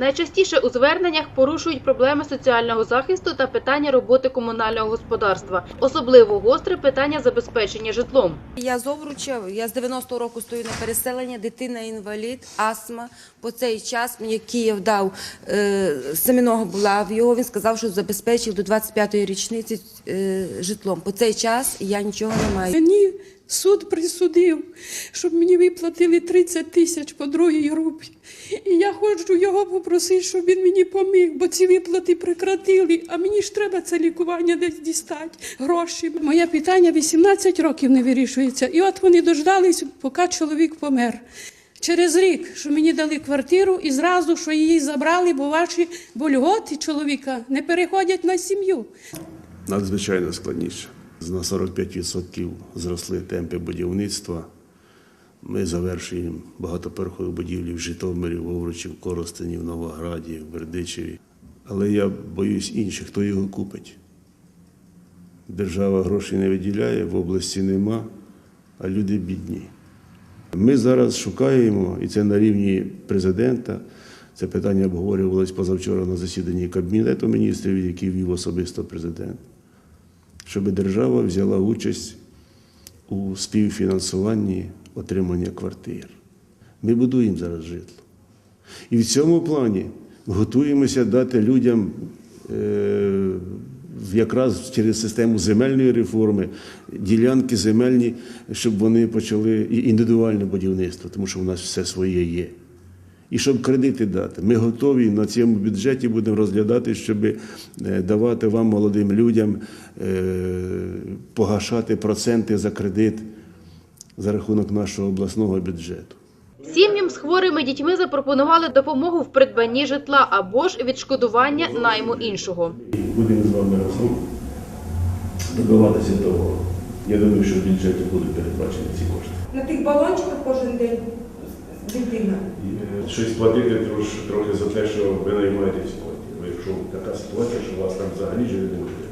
Найчастіше у зверненнях порушують проблеми соціального захисту та питання роботи комунального господарства. Особливо гостре питання забезпечення житлом. Я з Овруча, я з 90-го року стою на переселення, дитина інвалід, астма. По цей час мені Київ дав е, Семеного була в його. Він сказав, що забезпечив до 25-ї річниці е, житлом. По цей час я нічого не маю. Мені суд присудив, щоб мені виплатили 30 тисяч по другій групі. І я хочу його попросити, щоб він мені поміг, бо ці виплати прекратили, а мені ж треба це лікування десь дістати, гроші. Моє питання 18 років не вирішується. І от вони дождались, поки чоловік помер. Через рік, що мені дали квартиру, і зразу, що її забрали, бо ваші бо льготи чоловіка не переходять на сім'ю. надзвичайно складніше. На 45% зросли темпи будівництва. Ми завершуємо багатоперхові будівлі в Житомирі, в Овручі, в Коростені, в Новограді, в Бердичеві. Але я боюсь інших, хто його купить. Держава грошей не виділяє, в області нема, а люди бідні. Ми зараз шукаємо, і це на рівні президента. Це питання обговорювалось позавчора на засіданні Кабінету міністрів, який вів особисто президент щоб держава взяла участь у співфінансуванні отримання квартир. Ми будуємо зараз житло. І в цьому плані готуємося дати людям е, якраз через систему земельної реформи ділянки земельні, щоб вони почали індивідуальне будівництво, тому що у нас все своє є. І щоб кредити дати. Ми готові на цьому бюджеті будемо розглядати, щоб е, давати вам, молодим людям, е, погашати проценти за кредит за рахунок нашого обласного бюджету. Сім'ям з хворими дітьми запропонували допомогу в придбанні житла або ж відшкодування найму іншого. Будемо з вами разом добиватися того. Я думаю, що в бюджеті будуть передбачені ці кошти. На тих балончиках кожен день дитина. Щось платити трохи за те, що ви наймаєте ці. Якщо така ситуація, що у вас там взагалі живе не можете.